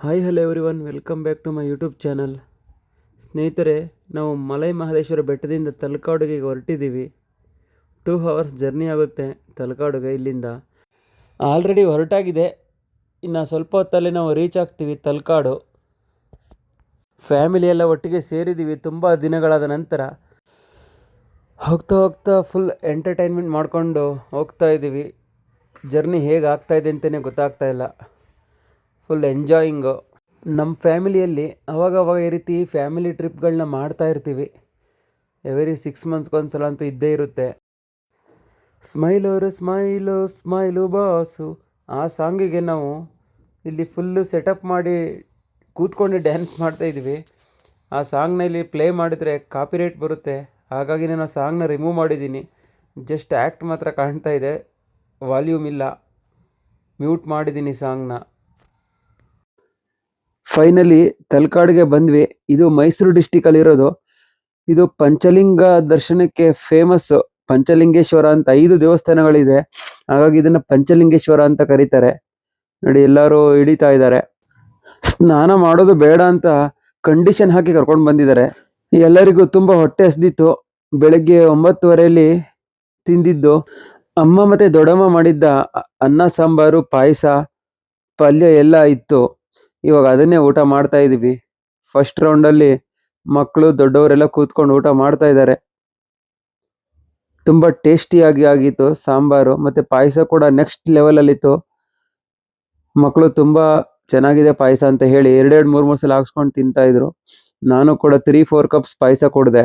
Hi, hello everyone welcome back to my YouTube channel. ಸ್ನೇಹಿತರೆ, ನಾವು ಮಲೈ ಮಹದೇಶ್ವರ ಬೆಟ್ಟದಿಂದ ತಲಕಾಡುಗೆ ಹೊರಟಿದ್ದೀವಿ. ಟೂ ಅವರ್ಸ್ ಜರ್ನಿ ಆಗುತ್ತೆ ತಲಕಾಡುಗೆ ಇಲ್ಲಿಂದ. ಆಲ್ರೆಡಿ ಹೊರಟಾಗಿದೆ. ಇನ್ನು ಸ್ವಲ್ಪ ಹೊತ್ತಲ್ಲಿ ನಾವು ರೀಚ್ ಆಗ್ತೀವಿ ತಲಕಾಡು. ಫ್ಯಾಮಿಲಿ ಎಲ್ಲ ಒಟ್ಟಿಗೆ ಸೇರಿದ್ದೀವಿ ತುಂಬ ದಿನಗಳಾದ ನಂತರ. ಹೋಗ್ತಾ ಹೋಗ್ತಾ ಫುಲ್ ಎಂಟರ್ಟೈನ್ಮೆಂಟ್ ಮಾಡಿಕೊಂಡು ಹೋಗ್ತಾ ಇದ್ದೀವಿ ಜರ್ನಿ ಹೇಗೆ ಆಗ್ತಾಯಿದೆ ಅಂತಲೇ ಗೊತ್ತಾಗ್ತಾ ಇಲ್ಲ. ಫುಲ್ ಎಂಜಾಯಿಂಗು ನಮ್ಮ ಫ್ಯಾಮಿಲಿಯಲ್ಲಿ ಅವಾಗವಾಗ ಈ ರೀತಿ ಫ್ಯಾಮಿಲಿ ಟ್ರಿಪ್ಗಳನ್ನ ಮಾಡ್ತಾ ಇರ್ತೀವಿ. ಎವರಿ ಸಿಕ್ಸ್ ಮಂತ್ಸ್ಗೊಂದು ಸಲ ಅಂತೂ ಇದ್ದೇ ಇರುತ್ತೆ. ಸ್ಮೈಲೋರು ಸ್ಮೈಲು ಸ್ಮೈಲು ಬಾಸು. ಆ ಸಾಂಗಿಗೆ ನಾವು ಇಲ್ಲಿ ಫುಲ್ಲು ಸೆಟಪ್ ಮಾಡಿ ಕೂತ್ಕೊಂಡು ಡ್ಯಾನ್ಸ್ ಮಾಡ್ತಾ ಇದ್ದೀವಿ. ಆ ಸಾಂಗ್ನ ಇಲ್ಲಿ ಪ್ಲೇ ಮಾಡಿದರೆ ಕಾಪಿರೈಟ್ ಬರುತ್ತೆ. ಹಾಗಾಗಿ ನಾನು ಆ ಸಾಂಗ್ನ ರಿಮೂವ್ ಮಾಡಿದ್ದೀನಿ. ಜಸ್ಟ್ ಆ್ಯಕ್ಟ್ ಮಾತ್ರ ಕಾಣ್ತಾ ಇದೆ. ವಾಲ್ಯೂಮ್ ಇಲ್ಲ. ಮ್ಯೂಟ್ ಮಾಡಿದ್ದೀನಿ ಸಾಂಗ್ನ ಫೈನಲಿ ತಲಕಾಡಿಗೆ ಬಂದ್ವಿ. ಇದು ಮೈಸೂರು ಡಿಸ್ಟಿಕಲ್ಲಿ ಇರೋದು. ಇದು ಪಂಚಲಿಂಗ ದರ್ಶನಕ್ಕೆ ಫೇಮಸ್ ಪಂಚಲಿಂಗೇಶ್ವರ ಅಂತ ಐದು ದೇವಸ್ಥಾನಗಳಿದೆ. ಹಾಗಾಗಿ ಇದನ್ನ ಪಂಚಲಿಂಗೇಶ್ವರ ಅಂತ ಕರೀತಾರೆ. ನೋಡಿ, ಎಲ್ಲರೂ ಹಿಡಿತಾ ಇದ್ದಾರೆ. ಸ್ನಾನ ಮಾಡೋದು ಬೇಡ ಅಂತ ಕಂಡೀಷನ್ ಹಾಕಿ ಕರ್ಕೊಂಡು ಬಂದಿದ್ದಾರೆ. ಎಲ್ಲರಿಗೂ ತುಂಬಾ ಹೊಟ್ಟೆ ಹಸ್ದಿತ್ತು. ಬೆಳಗ್ಗೆ ಒಂಬತ್ತುವರೆಯಲ್ಲಿ ತಿಂದಿದ್ದು. ಅಮ್ಮ ಮತ್ತೆ ದೊಡ್ಡಮ್ಮ ಮಾಡಿದ್ದ ಅನ್ನ, ಸಾಂಬಾರು, ಪಾಯಸ, ಪಲ್ಯ ಎಲ್ಲ ಇತ್ತು. ಇವಾಗ ಅದನ್ನೇ ಊಟ ಮಾಡ್ತಾ ಇದೀವಿ. ಫಸ್ಟ್ ರೌಂಡಲ್ಲಿ ಮಕ್ಕಳು ದೊಡ್ಡವರೆಲ್ಲ ಕೂತ್ಕೊಂಡು ಊಟ ಮಾಡ್ತಾ ಇದ್ದಾರೆ. ತುಂಬಾ ಟೇಸ್ಟಿಯಾಗಿ ಆಗಿತ್ತು ಸಾಂಬಾರು ಮತ್ತೆ ಪಾಯಸ ಕೂಡ ನೆಕ್ಸ್ಟ್ ಲೆವೆಲ್ ಇತ್ತು ಮಕ್ಕಳು ತುಂಬಾ ಚೆನ್ನಾಗಿದೆ ಪಾಯಸ ಅಂತ ಹೇಳಿ ಎರಡೆರಡು ಮೂರ್ ಮೂರ್ ಸಲ ಹಾಕ್ಸ್ಕೊಂಡು ತಿಂತಾ ಇದ್ರು. ನಾನು ಕೂಡ ತ್ರೀ ಫೋರ್ ಕಪ್ಸ್ ಪಾಯಸ ಕೊಡ್ದೆ.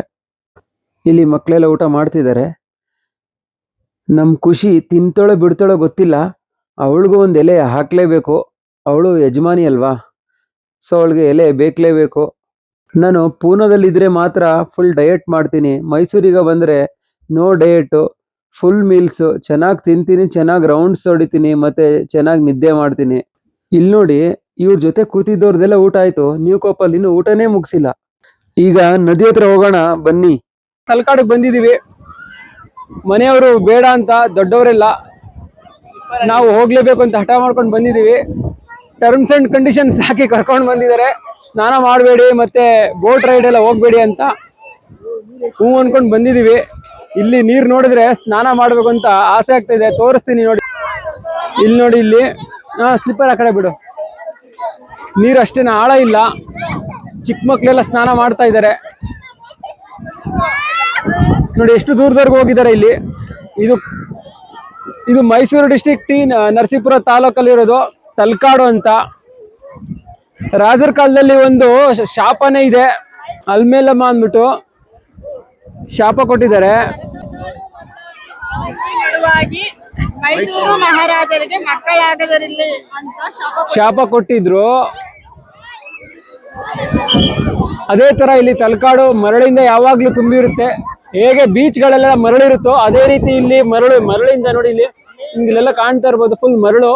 ಇಲ್ಲಿ ಮಕ್ಕಳೆಲ್ಲ ಊಟ ಮಾಡ್ತಿದ್ದಾರೆ. ನಮ್ ಖುಷಿ ತಿಂತಾಳೋ ಬಿಡ್ತಾಳೋ ಗೊತ್ತಿಲ್ಲ. ಅವಳಿಗೂ ಒಂದ್ ಎಲೆ ಹಾಕ್ಲೇಬೇಕು. ಅವಳು ಯಜಮಾನಿ ಅಲ್ವಾ? ಸೊ ಅವಳಿಗೆ, ಎಲೆ ಬೇಕಲೇಬೇಕು ನಾನು ಪೂನಾದಲ್ಲಿದ್ದರೆ ಮಾತ್ರ ಫುಲ್ ಡಯಟ್ ಮಾಡ್ತೀನಿ. ಮೈಸೂರಿಗೆ ಬಂದ್ರೆ ನೋ ಡಯಟ್ ಫುಲ್ ಮೀಲ್ಸ್ ಚೆನ್ನಾಗಿ ತಿಂತೀನಿ, ಚೆನ್ನಾಗಿ ರೌಂಡ್ಸ್ ಹೊಡಿತೀನಿ, ಮತ್ತೆ ಚೆನ್ನಾಗಿ ನಿದ್ದೆ ಮಾಡ್ತೀನಿ. ಇಲ್ಲಿ ನೋಡಿ, ಇವ್ರ ಜೊತೆ ಕೂತಿದ್ದವ್ರದೆಲ್ಲ ಊಟ ಆಯ್ತು. ನ್ಯೂ ಕೋಪಲ್ಲಿ ಇನ್ನೂ ಊಟನೇ ಮುಗಿಸಿಲ್ಲ. ಈಗ ನದಿ ಹತ್ರ ಹೋಗೋಣ, ಬನ್ನಿ. ತಲಕಾಡಿಗೆ ಬಂದಿದೀವಿ. ಮನೆಯವರು ಬೇಡ ಅಂತ ದೊಡ್ಡವರೆಲ್ಲ ನಾವು ಹೋಗ್ಲೇಬೇಕು ಅಂತ ಹಠ ಮಾಡ್ಕೊಂಡು ಬಂದಿದೀವಿ. ಟರ್ಮ್ಸ್ ಅಂಡ್ ಕಂಡೀಷನ್ಸ್ ಹಾಕಿ ಕರ್ಕೊಂಡು ಬಂದಿದ್ದಾರೆ. ಸ್ನಾನ ಮಾಡಬೇಡಿ, ಮತ್ತೆ ಬೋಟ್ ರೈಡ್ ಎಲ್ಲ ಹೋಗ್ಬೇಡಿ ಅಂತ ಹೂ ಅನ್ಕೊಂಡು ಬಂದಿದೀವಿ. ಇಲ್ಲಿ ನೀರು ನೋಡಿದ್ರೆ ಸ್ನಾನ ಮಾಡ್ಬೇಕು ಅಂತ ಆಸೆ ಆಗ್ತಾ ಇದೆ. ತೋರಿಸ್ತೀನಿ ನೋಡಿ. ಇಲ್ಲಿ ನೋಡಿ ಇಲ್ಲಿ. ಹಾ ಸ್ಲಿಪ್ಪರ್ ಆ ಕಡೆ ಬಿಡು. ನೀರು ಅಷ್ಟೇನ ಆಳ ಇಲ್ಲ. ಚಿಕ್ಕ ಮಕ್ಕಳೆಲ್ಲ ಸ್ನಾನ ಮಾಡ್ತಾ ಇದ್ದಾರೆ. ನೋಡಿ, ಎಷ್ಟು ದೂರದವರೆಗೂ ಹೋಗಿದ್ದಾರೆ ಇಲ್ಲಿ. ಇದು ಇದು ಮೈಸೂರು ಡಿಸ್ಟಿಕ್ ಟಿ, ನರಸೀಪುರ ತಾಲೂಕಲ್ಲಿರೋದು. ತಲಕಾಡು ಅಂತ. ರಾಜರ ಕಾಲದಲ್ಲಿ ಒಂದು ಶಾಪನೇ ಇದೆ. ಅಲ್ಮೇಲಮ್ಮ ಅಂದ್ಬಿಟ್ಟು ಶಾಪ ಕೊಟ್ಟಿದ್ದಾರೆ. ಮೈಸೂರು ಮಹಾರಾಜರಿಗೆ ಅಂತ ಶಾಪ ಕೊಟ್ಟಿದ್ರು. ಅದೇ ತರ ಇಲ್ಲಿ ತಲಕಾಡು ಮರಳಿಂದ ಯಾವಾಗ್ಲೂ ತುಂಬಿರುತ್ತೆ. ಹೇಗೆ ಬೀಚ್ಗಳೆಲ್ಲ ಮರಳಿರುತ್ತೋ ಅದೇ ರೀತಿ ಇಲ್ಲಿ ಮರಳು ಮರಳಿಂದ ನೋಡಿ ಇಲ್ಲಿ ನಿಮ್ಗೆ ಕಾಣ್ತಾ ಇರ್ಬೋದು. ಫುಲ್ ಮರಳು.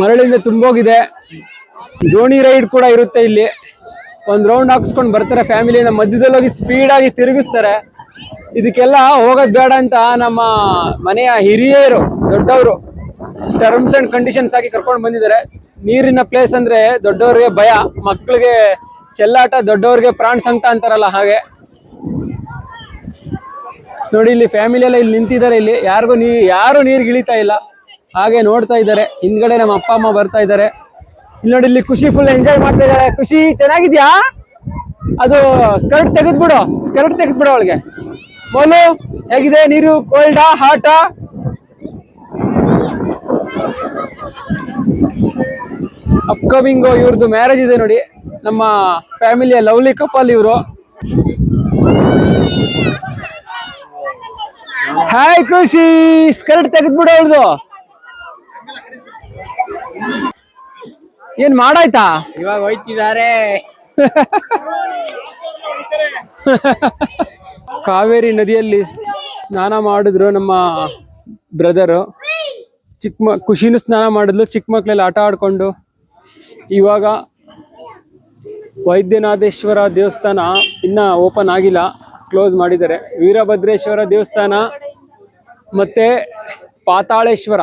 ಮರಳಿಂದ ತುಂಬೋಗಿದೆ. ದೋಣಿ ರೈಡ್ ಕೂಡ ಇರುತ್ತೆ ಇಲ್ಲಿ. ಒಂದು ರೌಂಡ್ ಹಾಕ್ಸ್ಕೊಂಡು ಬರ್ತಾರೆ ಫ್ಯಾಮಿಲಿನ ಮಧ್ಯದಲ್ಲಿ ಹೋಗಿ ಸ್ಪೀಡ್ ಆಗಿ ತಿರುಗಿಸ್ತಾರೆ. ಇದಕ್ಕೆಲ್ಲ ಹೋಗೋದ್ ಬೇಡ ಅಂತ ನಮ್ಮ ಮನೆಯ ಹಿರಿಯರು, ದೊಡ್ಡವರು ಟರ್ಮ್ಸ್ ಅಂಡ್ ಕಂಡೀಷನ್ಸ್ ಆಗಿ ಕರ್ಕೊಂಡು ಬಂದಿದ್ದಾರೆ. ನೀರಿನ ಪ್ಲೇಸ್ ಅಂದ್ರೆ ದೊಡ್ಡವರಿಗೆ ಭಯ ಮಕ್ಕಳಿಗೆ ಚೆಲ್ಲಾಟ, ದೊಡ್ಡವರಿಗೆ ಪ್ರಾಣ ಸಂಕಟ ಅಂತಾರಲ್ಲ ಹಾಗೆ. ನೋಡಿ, ಇಲ್ಲಿ ಫ್ಯಾಮಿಲಿ ಎಲ್ಲ ಇಲ್ಲಿ ನಿಂತಿದ್ದಾರೆ ಇಲ್ಲಿ. ಯಾರಿಗೂ ನೀ ಯಾರು ಇಳಿತಾ ಇಲ್ಲ. ಹಾಗೆ ನೋಡ್ತಾ ಇದ್ದಾರೆ. ಹಿಂದ್ಗಡೆ ನಮ್ಮ ಅಪ್ಪ, ಅಮ್ಮ ಬರ್ತಾ ಇದ್ದಾರೆ. ಇಲ್ಲಿ ನೋಡಿ, ಇಲ್ಲಿ ಖುಷಿ ಫುಲ್ ಎಂಜಾಯ್ ಮಾಡ್ತಾ ಇದ್ದಾರೆ. ಖುಷಿ ಚೆನ್ನಾಗಿದ್ಯಾ? ಅದು ಸ್ಕರ್ಟ್ ತೆಗೆದ್ಬಿಡು. ಸ್ಕರ್ಟ್ ತೆಗೆದ್ಬಿಡು ಅವಳಿಗೆ. ಬೋಲು, ಹೇಗಿದೆ ನೀರು ಕೋಲ್ಡಾ ಹಾಟಾ ಅಪ್ಕಮಿಂಗ್ ಇವ್ರದ್ದು ಮ್ಯಾರೇಜ್ ಇದೆ ನೋಡಿ. ನಮ್ಮ ಫ್ಯಾಮಿಲಿಯ ಲವ್ಲಿ ಕಪಲ್ ಇವರು. ಹಾಯ್ ಖುಷಿ. ಸ್ಕರ್ಟ್ ತೆಗೆದ್ಬಿಡು ಅವ್ರದ್ದು ಏನ್ ಮಾಡಾಯ್ತಾ? ಇವಾಗ ಹೋಯ್ತಿದ್ದಾರೆ. ಕಾವೇರಿ ನದಿಯಲ್ಲಿ ಸ್ನಾನ ಮಾಡಿದ್ರು ನಮ್ಮ ಬ್ರದರು. ಚಿಕ್ಕ ಮ ಖುಷಿನು ಸ್ನಾನ ಮಾಡಿದ್ಲು ಚಿಕ್ಕ ಮಕ್ಳೆಲ್ಲ ಆಟ ಆಡ್ಕೊಂಡು. ಇವಾಗ ವೈದ್ಯನಾಥೇಶ್ವರ ದೇವಸ್ಥಾನ ಇನ್ನ ಓಪನ್ ಆಗಿಲ್ಲ ಕ್ಲೋಸ್ ಮಾಡಿದ್ದಾರೆ. ವೀರಭದ್ರೇಶ್ವರ ದೇವಸ್ಥಾನ ಮತ್ತೆ ಪಾತಾಳೇಶ್ವರ.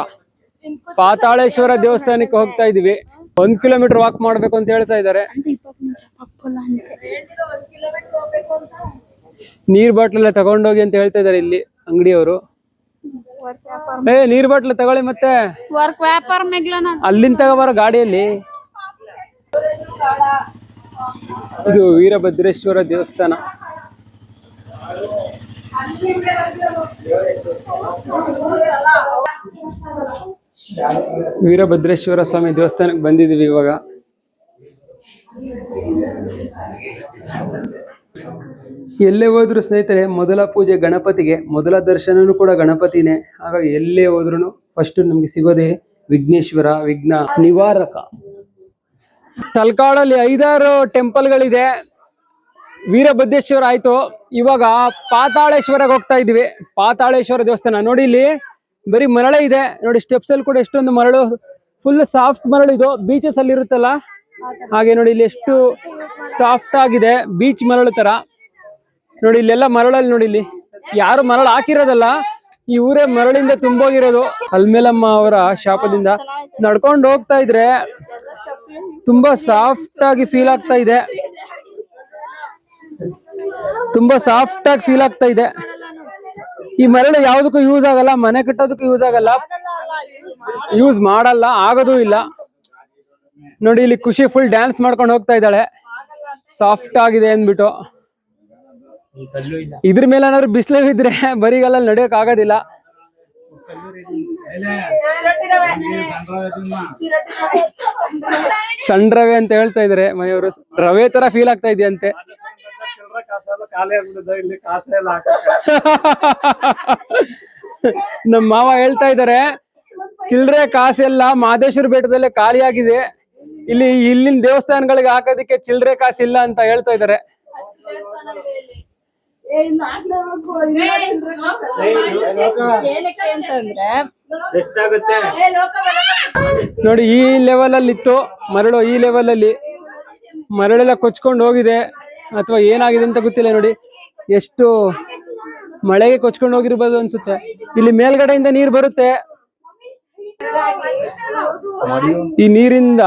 ಪಾತಾಳೇಶ್ವರ ದೇವಸ್ಥಾನಕ್ಕೆ ಹೋಗ್ತಾ ಇದೀವಿ ಒಂದ್ ಕಿಲೋಮೀಟರ್ ವಾಕ್ ಮಾಡ್ಬೇಕು ಅಂತ ಹೇಳ್ತಾ ಇದ್ದಾರೆ. ನೀರ್ ಬಾಟ್ಲೆಲ್ಲ ತಗೊಂಡೋಗಿ ಅಂತ ಹೇಳ್ತಾ ಇದಾರೆ ಇಲ್ಲಿ ಅಂಗಡಿಯವರು. ಏ ನೀರ್ ಬಾಟ್ಲ್ ತಗೊಳ್ಳಿ ಮತ್ತೆ. ಅಲ್ಲಿಂದ ತಗೋಬಾರ ಗಾಡಿಯಲ್ಲಿ. ಇದು ವೀರಭದ್ರೇಶ್ವರ ದೇವಸ್ಥಾನ. ವೀರಭದ್ರೇಶ್ವರ ಸ್ವಾಮಿ ದೇವಸ್ಥಾನಕ್ಕೆ ಬಂದಿದ್ದೀವಿ ಇವಾಗ. ಎಲ್ಲೇ ಹೋದ್ರು ಸ್ನೇಹಿತರೆ, ಮೊದಲ ಪೂಜೆ ಗಣಪತಿಗೆ, ಮೊದಲ ದರ್ಶನನು ಕೂಡ ಗಣಪತಿನೇ. ಹಾಗಾಗಿ ಎಲ್ಲೇ ಹೋದ್ರು ಫಸ್ಟ್ ನಮ್ಗೆ ಸಿಗೋದೇ ವಿಘ್ನೇಶ್ವರ, ವಿಘ್ನ ನಿವಾರಕ. ತಲ್ಕಾಡಲ್ಲಿ ಐದಾರು ಟೆಂಪಲ್ಗಳಿದೆ. ವೀರಭದ್ರೇಶ್ವರ ಆಯ್ತು. ಇವಾಗ ಪಾತಾಳೇಶ್ವರಕ್ಕೆ ಹೋಗ್ತಾ ಇದೀವಿ ಪಾತಾಳೇಶ್ವರ ದೇವಸ್ಥಾನ. ನೋಡಿ ಇಲ್ಲಿ. ಬರೀ ಮರಳೆ ಇದೆ. ನೋಡಿ ಸ್ಟೆಪ್ಸ್ ಅಲ್ಲಿ ಕೂಡ ಎಷ್ಟೊಂದು ಮರಳು. ಫುಲ್ ಸಾಫ್ಟ್ ಮರಳು ಇದು. ಬೀಚಸ್ ಅಲ್ಲಿ ಇರುತ್ತಲ್ಲ? ಹಾಗೆ ನೋಡಿ, ಇಲ್ಲಿ ಎಷ್ಟು ಸಾಫ್ಟ್ ಆಗಿದೆ. ಬೀಚ್ ಮರಳು ತರ. ನೋಡಿ, ಇಲ್ಲೆಲ್ಲ ಮರಳಲ್ಲಿ ನೋಡಿ ಇಲ್ಲಿ. ಯಾರು ಮರಳು ಹಾಕಿರೋದಲ್ಲ, ಈ ಊರೇ ಮರಳಿಂದ ತುಂಬೋಗಿರೋದು. ಅಲ್ಮೇಲಮ್ಮ ಅವರ ಶಾಪದಿಂದ. ನಡ್ಕೊಂಡು ಹೋಗ್ತಾ ಇದ್ರೆ ತುಂಬಾ ಸಾಫ್ಟ್ ಆಗಿ ಫೀಲ್ ಆಗ್ತಾ ಇದೆ. ತುಂಬಾ ಸಾಫ್ಟ್ ಆಗಿ ಫೀಲ್ ಆಗ್ತಾ ಇದೆ. ಈ ಮರಳು ಯಾವ್ದಕ್ಕೂ ಯೂಸ್ ಆಗಲ್ಲ ಮನೆ ಕಟ್ಟೋದಕ್ಕೂ ಯೂಸ್ ಆಗಲ್ಲ. ಯೂಸ್ ಮಾಡಲ್ಲ ಆಗೋದೂ ಇಲ್ಲ. ನೋಡಿ ಇಲ್ಲಿ ಖುಷಿ ಫುಲ್ ಡ್ಯಾನ್ಸ್ ಮಾಡ್ಕೊಂಡು ಹೋಗ್ತಾ ಇದ್ದಾಳೆ. ಸಾಫ್ಟ್ ಆಗಿದೆ ಅಂದ್ಬಿಟ್ಟು. ಇದ್ರ ಮೇಲೆ ಏನಾದ್ರು ಬಿಸಿಲು ಇದ್ರೆ ಬರಿಗಾಲ ನಡೆಯಕ್ ಆಗೋದಿಲ್ಲ. ಸಣ್ಣ ರವೆ ಅಂತ ಹೇಳ್ತಾ ಇದ್ರೆ ಮನೆಯವರು. ರವೆ ತರ ಫೀಲ್ ಆಗ್ತಾ ಇದೆಯಂತೆ. ನಮ್ಮ ಮಾವ ಹೇಳ್ತಾ ಇದಾರೆ ಚಿಲ್ರೆ ಕಾಸೆಲ್ಲ ಮಾದೇಶ್ವರ ಬೆಟ್ಟದಲ್ಲೇ ಖಾಲಿಯಾಗಿದೆ ಇಲ್ಲಿ ಇಲ್ಲಿನ ದೇವಸ್ಥಾನಗಳಿಗೆ ಹಾಕೋದಕ್ಕೆ ಕಾಸು ಕಾಸಿಲ್ಲ ಅಂತ ಹೇಳ್ತಾ ಇದಾರೆ. ಏನಕ್ಕೆ ಅಂತಂದ್ರೆ ನೋಡಿ ಈ ಲೆವೆಲ್ ಅಲ್ಲಿ ಇತ್ತು ಮರಳು ಈ ಲೆವೆಲ್ ಅಲ್ಲಿ. ಮರಳೆಲ್ಲ ಕೊಚ್ಕೊಂಡು ಹೋಗಿದೆ. ಅಥವಾ ಏನಾಗಿದೆ ಅಂತ ಗೊತ್ತಿಲ್ಲ ನೋಡಿ. ಎಷ್ಟು ಮಳೆಗೆ ಕೊಚ್ಕೊಂಡು ಹೋಗಿರ್ಬೋದು ಅನ್ಸುತ್ತೆ. ಇಲ್ಲಿ ಮೇಲ್ಗಡೆಯಿಂದ ನೀರು ಬರುತ್ತೆ. ಈ ನೀರಿಂದ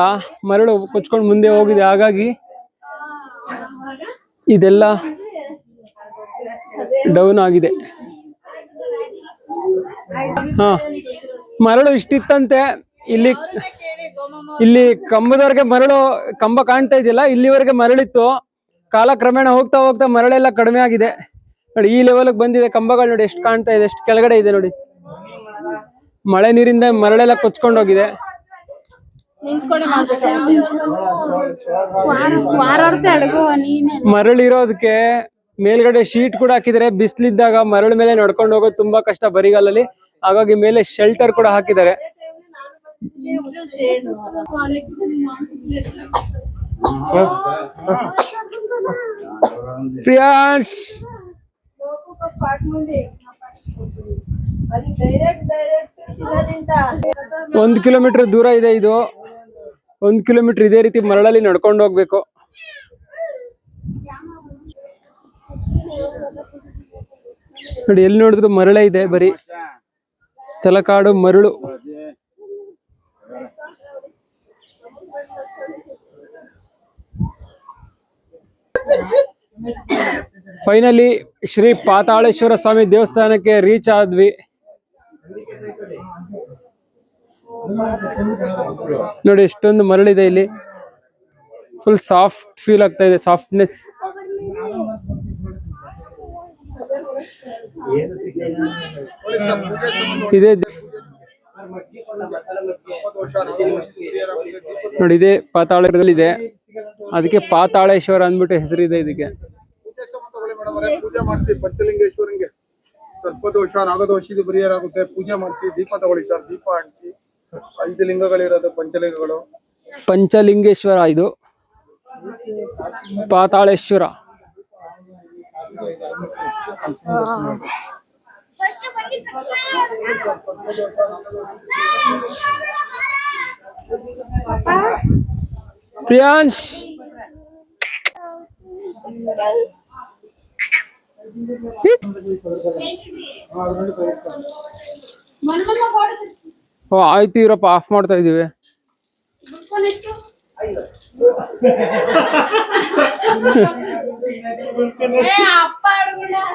ಮರಳು ಕೊಚ್ಕೊಂಡು ಮುಂದೆ ಹೋಗಿದೆ. ಹಾಗಾಗಿ ಇದೆಲ್ಲ ಡೌನ್ ಆಗಿದೆ. ಹಾ, ಮರಳು ಇಷ್ಟಿತ್ತಂತೆ. ಇಲ್ಲಿ ಇಲ್ಲಿ ಕಂಬದವರೆಗೆ ಮರಳು ಕಂಬ ಕಾಣ್ತಾ ಇದೆಯಲ್ಲ, ಇಲ್ಲಿವರೆಗೆ ಮರಳಿತ್ತು. ಕಾಲಕ್ರಮೇಣ ಹೋಗ್ತಾ ಹೋಗ್ತಾ ಮರಳೆಲ್ಲ ಕಡಿಮೆ ಆಗಿದೆ. ನೋಡಿ ಈ ಲೆವೆಲ್ಗೆ ಬಂದಿದೆ ಕಂಬಗಳು ನೋಡಿ ಎಷ್ಟು ಕಾಣ್ತಾ ಇದೆ ಎಷ್ಟು ಕೆಳಗಡೆ ಇದೆ ನೋಡಿ. ಮಳೆ ನೀರಿಂದ ಮರಳೆಲ್ಲ ಕೊಚ್ಕೊಂಡು ಹೋಗಿದೆ. ನಿಂತ್ಕೊಂಡು ವಾರಾರ್ತೆ ಅಡಗು ನೀನೆ. ಮರಳಿರೋದಕ್ಕೆ ಮೇಲ್ಗಡೆ ಶೀಟ್ ಕೂಡ ಹಾಕಿದ್ದಾರೆ. ಬಿಸಿಲಿದ್ದಾಗ ಮರಳ ಮೇಲೆ ನಡ್ಕೊಂಡು ಹೋಗೋದು ತುಂಬಾ ಕಷ್ಟ ಬರಿಗಾಲಲ್ಲಿ. ಹಾಗಾಗಿ ಮೇಲೆ ಶೆಲ್ಟರ್ ಕೂಡ ಹಾಕಿದ್ದಾರೆ. ಪ್ರಿಯಾಂಶ್ ಒಂದ್ ಕಿಲೋಮೀಟರ್ ದೂರ ಇದೆ ಇದು. ಒಂದು ಕಿಲೋಮೀಟರ್ ಇದೇ ರೀತಿ ಮರಳಲ್ಲಿ ನಡ್ಕೊಂಡು ಹೋಗ್ಬೇಕು. ನೋಡಿ, ಎಲ್ಲಿ ನೋಡಿದ್ರು ಮರಳೆ ಇದೆ ಬರೀ. ತಲಕಾಡು ಮರಳು. ಫೈನಲಿ ಶ್ರೀ ಪಾತಾಳೇಶ್ವರ ಸ್ವಾಮಿ ದೇವಸ್ಥಾನಕ್ಕೆ ರೀಚ್ ಆದ್ವಿ ನೋಡಿ ಎಷ್ಟೊಂದು ಮರಳಿದೆ ಇಲ್ಲಿ. ಫುಲ್ ಸಾಫ್ಟ್ ಫೀಲ್ ಆಗ್ತಾ ಇದೆ ಸಾಫ್ಟ್ನೆಸ್ ಇದೆ ನೋಡಿ, ಇದೆ ಪಾತಾಳದಲ್ಲಿ ಇದೆ. ಅದಕ್ಕೆ ಪಾತಾಳೇಶ್ವರ ಅಂದ್ಬಿಟ್ಟು ಹೆಸರಿದೆ ಇದಕ್ಕೆ. ಪೂಜೆ ಮಾಡಿಸಿ ಪಂಚಲಿಂಗೇಶ್ವರಂಗೆ. ಸರ್ಪದೋಷ ನಾಗದೋಷ ಇದು ಪರಿಹಾರ ಆಗುತ್ತೆ ಪೂಜೆ ಮಾಡಿಸಿ ದೀಪ ತಗೊಳ್ಳಿ ಸರ್ ದೀಪ ಹಂಚಿ. ಐದು ಲಿಂಗಗಳಿರೋದು ಪಂಚಲಿಂಗಗಳು. ಪಂಚಲಿಂಗೇಶ್ವರ ಇದು. ಪಾತಾಳೇಶ್ವರ. ಪ್ರಿಯಾಂಶ್. ಓ ಆಯ್ತು ಇರಪ್ಪ ಆಫ್ ಮಾಡ್ತಾ ಇದೀವಿ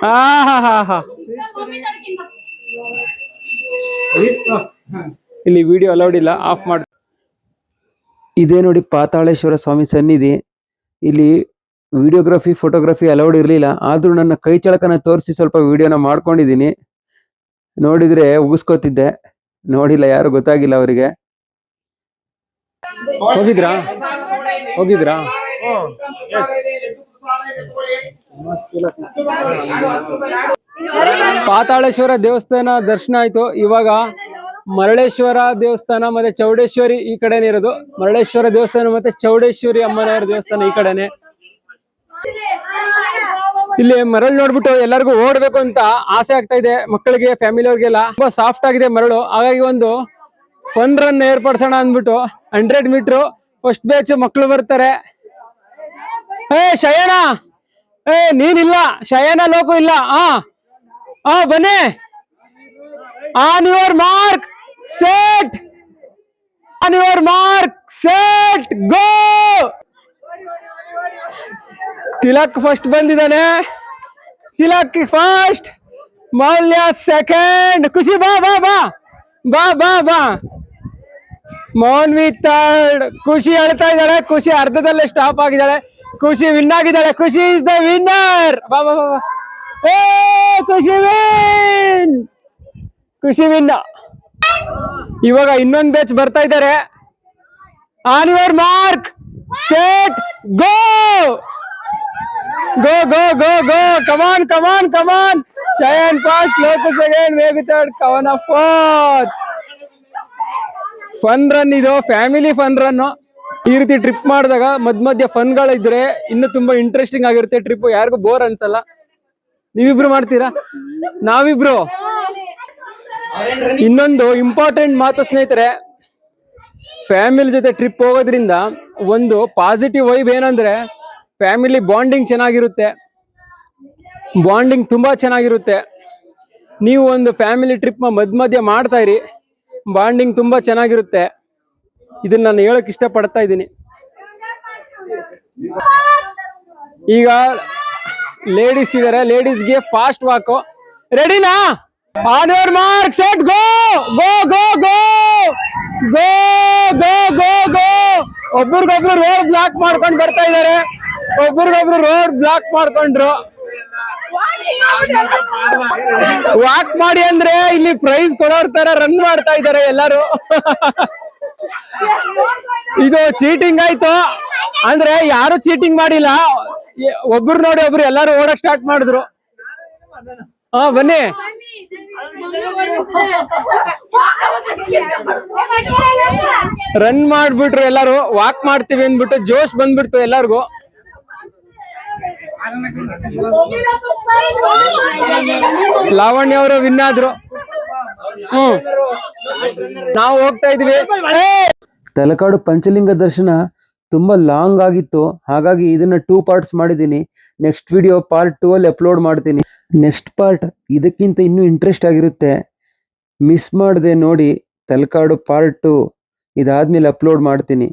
ಇಲ್ಲಿ ವಿಡಿಯೋ ಅಲೌಡ್ ಇಲ್ಲ ಆಫ್ ಮಾಡಿ ಇದೇ ನೋಡಿ ಪಾತಾಳೇಶ್ವರ ಸ್ವಾಮಿ ಸನ್ನಿಧಿ. ಇಲ್ಲಿ ವಿಡಿಯೋಗ್ರಫಿ, ಫೋಟೋಗ್ರಫಿ ಅಲೌಡ್ ಇರಲಿಲ್ಲ. ಆದರೂ ನನ್ನ ಕೈ ಚಳಕನ ತೋರಿಸಿ ಸ್ವಲ್ಪ ವಿಡಿಯೋನ ಮಾಡ್ಕೊಂಡಿದ್ದೀನಿ. ನೋಡಿದ್ರೆ ಉಗಿಸ್ಕೋತಿದ್ದೆ. ನೋಡಿಲ್ಲ, ಯಾರು ಗೊತ್ತಾಗಿಲ್ಲ ಅವರಿಗೆ. ಹೋಗಿದ್ರಾ? ಹೋಗಿದ್ರಾ? ಪಾತಾಳೇಶ್ವರ ದೇವಸ್ಥಾನ ದರ್ಶನ ಆಯ್ತು. ಇವಾಗ ಮರಳೇಶ್ವರ ದೇವಸ್ಥಾನ ಮತ್ತೆ ಚೌಡೇಶ್ವರಿ ಈ ಕಡೆನೇ ಇರೋದು. ಮರಳೇಶ್ವರ ದೇವಸ್ಥಾನ ಮತ್ತೆ ಚೌಡೇಶ್ವರಿ ಅಮ್ಮನವರ ದೇವಸ್ಥಾನ ಈ ಕಡೆನೆ. ಇಲ್ಲಿ ಮರಳು ನೋಡ್ಬಿಟ್ಟು ಎಲ್ಲರಿಗೂ ಓಡ್ಬೇಕು ಅಂತ ಆಸೆ ಆಗ್ತಾ ಇದೆ ಮಕ್ಕಳಿಗೆ ಫ್ಯಾಮಿಲಿ ಅವ್ರಿಗೆಲ್ಲ. ತುಂಬಾ ಸಾಫ್ಟ್ ಆಗಿದೆ ಮರಳು. ಹಾಗಾಗಿ ಒಂದು ಫನ್ ರನ್ ಏರ್ಪಡಿಸೋಣ ಅಂದ್ಬಿಟ್ಟು ಹಂಡ್ರೆಡ್ ಮೀಟರ್ ಫಸ್ಟ್ ಬ್ಯಾಚ್ ಮಕ್ಕಳು ಬರ್ತಾರೆ. ಏ, ಶಯನ! ಏ, ನೀನಿಲ್ಲ. ಶಯನ ಲೋಕು ಇಲ್ಲ. ಆ ಆ, ಬನ್ನಿ. On your mark set on your mark set go Tilak first ಬಂದಿದ್ದಾನೆ. ತಿಲಕ್ ಫಸ್ಟ್ ಮೌಲ್ಯ ಸೆಕೆಂಡ್ ಖುಷಿ, ಬಾ ಬಾ ಬಾ. ಬಾ ಬಾ ಬಾ. ಮೌನ್ವಿ ಥರ್ಡ್ ಖುಷಿ ಹೇಳ್ತಾ ಇದ್ದಾಳೆ. ಖುಷಿ ಅರ್ಧದಲ್ಲೇ ಸ್ಟಾಪ್ ಆಗಿದ್ದಾಳೆ. ಖುಷಿ ವಿನ್ ಆಗಿದ್ದಾಳೆ. ಖುಷಿ ಇಸ್ ದ ವಿನ್ನರ್ ಬಾ ಬಾ ಬಾ ಏ, ಖುಷಿ ವಿನ್ ಖುಷಿ ವಿನ್ನ ಇವಾಗ ಇನ್ನೊಂದು ಬ್ಯಾಚ್ ಬರ್ತಾ ಇದ್ದಾರೆ. On your mark set go go go go go come on come come on Cheyenne first, Loka again, maybe third, Kavan fourth. Fun run ಇದು. ಫ್ಯಾಮಿಲಿ ಫನ್ ರನ್ ಈ ರೀತಿ ಟ್ರಿಪ್ ಮಾಡಿದಾಗ ಮಧ್ಯ ಮಧ್ಯ ಫನ್ಗಳಿದ್ರೆ ಇನ್ನು ತುಂಬಾ ಇಂಟ್ರೆಸ್ಟಿಂಗ್ ಆಗಿರುತ್ತೆ ಟ್ರಿಪ್ ಯಾರಿಗೂ ಬೋರ್ ಅನ್ಸಲ್ಲ. ನೀವಿಬ್ರು ಮಾಡ್ತೀರಾ? ನಾವಿಬ್ರು. ಇನ್ನೊಂದು ಇಂಪಾರ್ಟೆಂಟ್ ಮಾತು ಸ್ನೇಹಿತರೆ. ಫ್ಯಾಮಿಲಿ ಜೊತೆ ಟ್ರಿಪ್ ಹೋಗೋದ್ರಿಂದ ಒಂದು ಪಾಸಿಟಿವ್ ವೈಬ್ ಏನಂದ್ರೆ ಫ್ಯಾಮಿಲಿ ಬಾಂಡಿಂಗ್ ಚೆನ್ನಾಗಿರುತ್ತೆ. ಬಾಂಡಿಂಗ್ ತುಂಬಾ ಚೆನ್ನಾಗಿರುತ್ತೆ. ನೀವು ಒಂದು ಫ್ಯಾಮಿಲಿ ಟ್ರಿಪ್ ಮಧ್ಯ ಮಧ್ಯ ಮಾಡ್ತಾ ಇರಿ. ಬಾಂಡಿಂಗ್ ತುಂಬಾ ಚೆನ್ನಾಗಿರುತ್ತೆ. ಇದನ್ನ ನಾನು ಹೇಳಕ್ ಇಷ್ಟಪಡ್ತಾ ಇದ್ದೀನಿ. ಈಗ ಲೇಡೀಸ್ ಇದಾರೆ. ಲೇಡೀಸ್ಗೆ ಫಾಸ್ಟ್ ವಾಕು ರೆಡಿನಾ on your mark set go go go go go go go go ಒಬ್ರಿಗೊಬ್ರು ರೋಡ್ ಬ್ಲಾಕ್ ಮಾಡ್ಕೊಂಡು ಬರ್ತಾ ಇದಾರೆ. ಒಬ್ರಿಗೊಬ್ರು ರೋಡ್ ಬ್ಲಾಕ್ ಮಾಡ್ಕೊಂಡ್ರು. ವಾಕ್ ಮಾಡಿ ಅಂದ್ರೆ ಇಲ್ಲಿ ಪ್ರೈಸ್ ಕೊಡೋರ್ ತರ ರನ್ ಮಾಡ್ತಾ ಇದಾರೆ ಎಲ್ಲಾರು. ಇದು ಚೀಟಿಂಗ್ ಆಯ್ತು. ಅಂದ್ರೆ ಯಾರು ಚೀಟಿಂಗ್ ಮಾಡಿಲ್ಲ. ಒಬ್ರು ನೋಡಿ ಒಬ್ರು ಎಲ್ಲಾರು ಓಡಕ್ ಸ್ಟಾರ್ಟ್ ಮಾಡಿದ್ರು. ಹಾ, ಬನ್ನಿ. ರನ್ ಮಾಡ್ಬಿಟ್ರು ಎಲ್ಲಾರು. ವಾಕ್ ಮಾಡ್ತೀವಿ ಅಂದ್ಬಿಟ್ಟು ಜೋಶ್ ಬಂದ್ಬಿಡ್ತು ಎಲ್ಲಾರ್ಗು. ಲಾವಣ್ಯ ಅವರು ವಿನ್ ಆದ್ರು. ಹ್ಮ್. ನಾವು ಹೋಗ್ತಾ ಇದ್ವಿ. ತಲಕಾಡು ಪಂಚಲಿಂಗ ದರ್ಶನ ತುಂಬಾ ಲಾಂಗ್ ಆಗಿತ್ತು. ಹಾಗಾಗಿ ಇದನ್ನ ಟೂ ಪಾರ್ಟ್ಸ್ ಮಾಡಿದ್ದೀನಿ. ನೆಕ್ಸ್ಟ್ ವಿಡಿಯೋ ಪಾರ್ಟ್ ಟೂ ಅಲ್ಲಿ ಅಪ್ಲೋಡ್ ಮಾಡ್ತೀನಿ. ನೆಕ್ಸ್ಟ್ ಪಾರ್ಟ್ ಇದಕ್ಕಿಂತ ಇನ್ನೂ ಇಂಟ್ರೆಸ್ಟ್ ಆಗಿರುತ್ತೆ. ಮಿಸ್ ಮಾಡದೆ ನೋಡಿ ತಲಕಾಡು ಪಾರ್ಟ್ ಟು ಇದಾದ್ಮೇಲೆ ಅಪ್ಲೋಡ್ ಮಾಡ್ತೀನಿ.